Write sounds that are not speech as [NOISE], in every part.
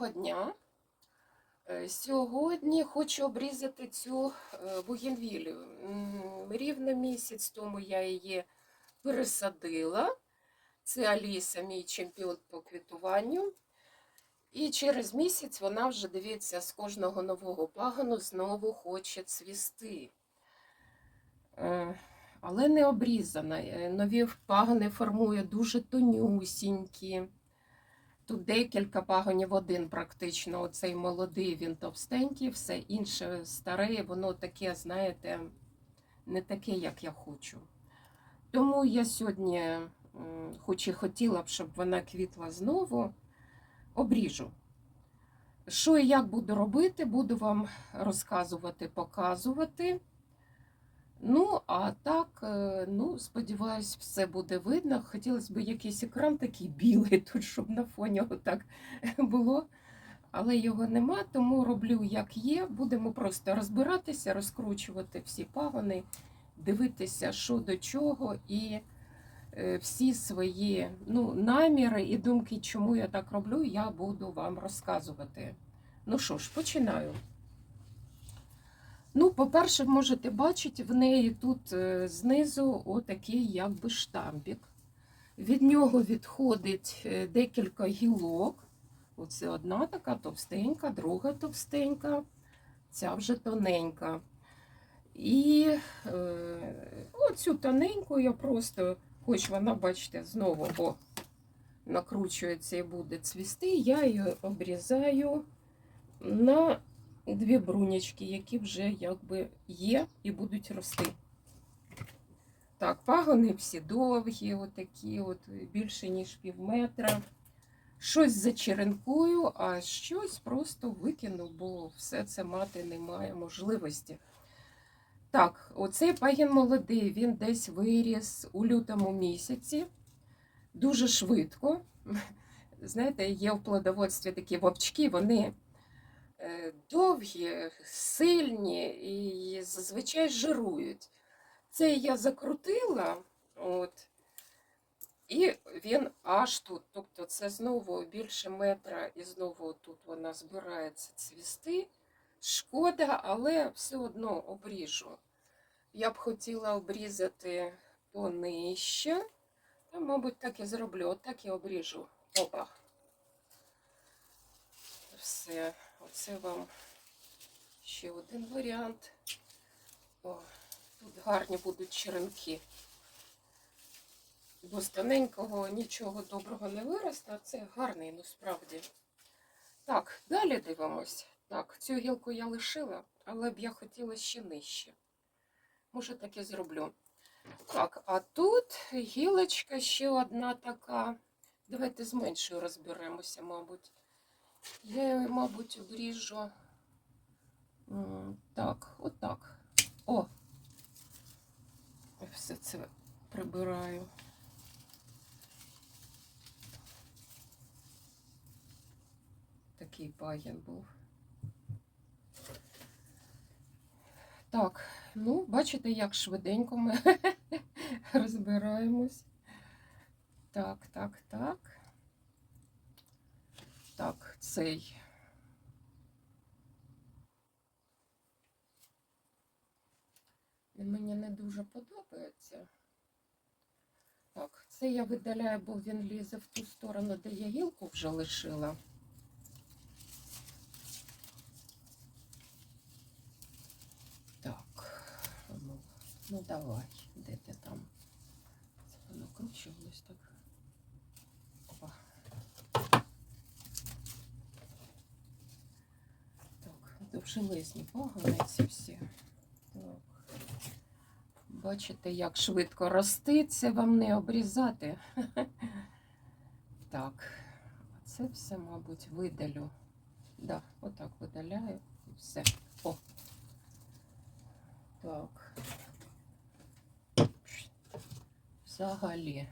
Доброго дня. Е, Сьогодні хочу обрізати цю е, бугенвілію. Рівно місяць тому я її пересадила. Це Аліса, мій чемпіон по квітуванню. І через місяць вона вже дивіться, з кожного нового пагону знову хоче цвісти. Е, Але не обрізана. Нові пагони формує дуже тонюсінькі. Тут декілька пагонів один практично. Оцей молодий, він товстенький, все інше старе, воно таке, знаєте, не таке, як я хочу. Тому я сьогодні, хоч і хотіла б, щоб вона квітла знову, обріжу. Що і як буду робити, буду вам розказувати, показувати. Ну, а так, е, ну, сподіваюсь, все буде видно. Хотілося б якийсь екран такий білий тут, щоб на фоні отак було. Але його нема, тому роблю як є. Будемо просто розбиратися, розкручувати всі пагони, дивитися, що до чого, і е, всі свої ну, наміри і думки, чому я так роблю, я буду вам розказувати. Ну що ж, починаю. Ну, по-перше, можете бачити, в неї тут е, знизу отакий якби штампік. Від нього відходить е, декілька гілок. Оце одна така товстенька, друга товстенька, ця вже тоненька. І е, оцю тоненьку я просто, хоч вона, бачите, знову о, накручується і буде цвісти, я її обрізаю на дві брунячки, які вже якби є і будуть рости. Так, пагони всі довгі, отакі, от, більше ніж пів метра. Щось зачеренкую, а щось просто викину, бо все це мати немає можливості. Так, оцей пагін молодий, він десь виріс у лютому місяці. Дуже швидко. Знаєте, є в плодоводстві такі вовчки, вони довгі, сильні і зазвичай жирують. Це я закрутила, от, і він аж тут. Тобто це знову більше метра, і знову тут вона збирається цвісти. Шкода, але все одно обріжу. Я б хотіла обрізати понижче. Та, мабуть, так і зроблю. Отак і обріжу. Опа. Все. Оце вам ще один варіант. О, тут гарні будуть черенки. Бо з тоненького нічого доброго не виросте, а це гарний, ну справді. Так, далі дивимось. Так, цю гілку я лишила, але б я хотіла ще нижче. Може, так і зроблю. Так, а тут гілочка ще одна така. Давайте з меншою розберемося, мабуть. Я мабуть, обріжу. Так, отак. О! Все це прибираю. Такий пагін був. Так, ну, бачите, як швиденько ми [LAUGHS] розбираємось. Так, так, так. Так, цей. Він мені не дуже подобається. Так, це я видаляю, бо він лізе в ту сторону, де я гілку вже лишила. Так, ну, ну давай, де ти там? Це воно кручувалось так. Опа. Так, довжелезні всі. Так. Бачите, як швидко рости, це вам не обрізати. [LAUGHS] Так, це все, мабуть, видалю. Да, отак видаляю і все. О. Так. Взагалі.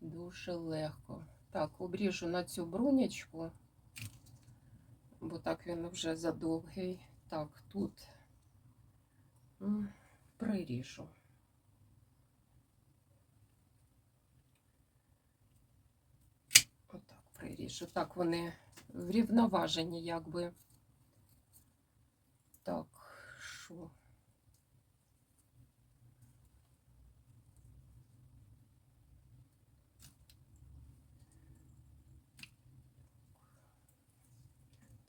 Дуже легко. Так, обріжу на цю брунячку, бо так він вже задовгий. Так, тут м, приріжу. Отак приріжу. так вони врівноважені, якби. Так, що?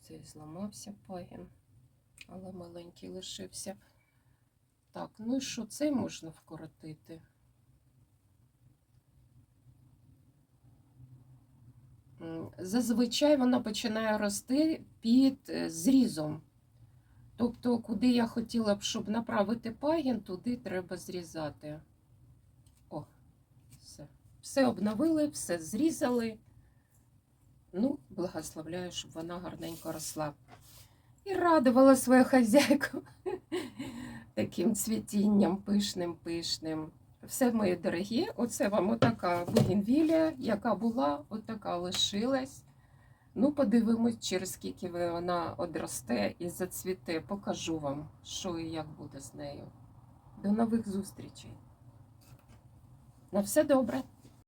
Цей зламався пагін, але маленький лишився. Так, ну і що, цей можна вкоротити? Зазвичай вона починає рости під е, зрізом. Тобто, куди я хотіла б, щоб направити пагін, туди треба зрізати. О, все. Все обновили, все зрізали. Ну, благословляю, щоб вона гарненько росла. І радувала свою хазяйку [LAUGHS] таким цвітінням пишним, пишним. Все, мої дорогі, оце вам отака бугенвілія, яка була, отака лишилась. Ну, подивимось, через скільки вона одросте і зацвіте. Покажу вам, що і як буде з нею. До нових зустрічей. На все добре.